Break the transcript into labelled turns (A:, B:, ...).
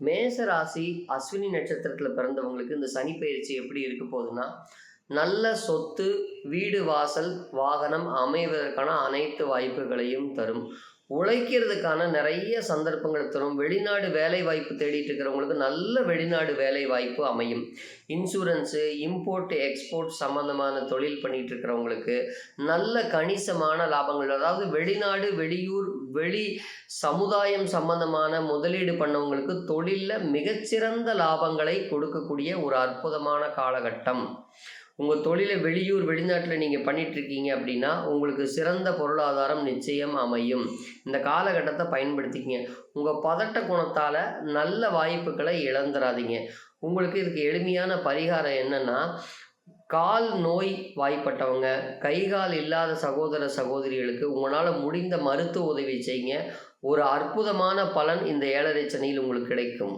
A: மேச ராசி அஸ்வினி நட்சத்திரத்தில் பிறந்தவங்களுக்கு இந்த சனி பயிற்சி எப்படி இருக்க போகுதுன்னா நல்ல சொத்து வீடு வாசல் வாகனம் அமைவதற்கான அனைத்து வாய்ப்புகளையும் தரும். உழைக்கிறதுக்கான நிறைய சந்தர்ப்பங்களை தரும். வெளிநாடு வேலை வாய்ப்பு தேடிட்டு இருக்கிறவங்களுக்கு நல்ல வெளிநாடு வேலை வாய்ப்பு அமையும். இன்சூரன்ஸு இம்போர்ட் எக்ஸ்போர்ட் சம்மந்தமான தொழில் பண்ணிட்டு இருக்கிறவங்களுக்கு நல்ல கணிசமான லாபங்கள். அதாவது வெளிநாடு வெளியூர் வெளி சமுதாயம் சம்பந்தமான முதலீடு பண்ணவங்களுக்கு தொழிலில் மிகச்சிறந்த லாபங்களை கொடுக்கக்கூடிய ஒரு அற்புதமான காலகட்டம். உங்கள் தொழிலை வெளியூர் வெளிநாட்டில் நீங்கள் பண்ணிகிட்ருக்கீங்க அப்படின்னா உங்களுக்கு சிறந்த பொருளாதாரம் நிச்சயம் அமையும். இந்த காலகட்டத்தை பயன்படுத்திக்கிங்க. உங்கள் பதட்ட குணத்தால் நல்ல வாய்ப்புகளை இழந்துடாதீங்க உங்களுக்கு இதுக்கு எளிமையான பரிகாரம் என்னென்னா கால் நோய் வாய்ப்பட்டவங்க கை கால் இல்லாத சகோதர சகோதரிகளுக்கு உங்களால் முடிந்த மருத்துவ உதவி செய்யுங்க. ஒரு அற்புதமான பலன் இந்த ஏழரை சனியில் உங்களுக்கு கிடைக்கும்.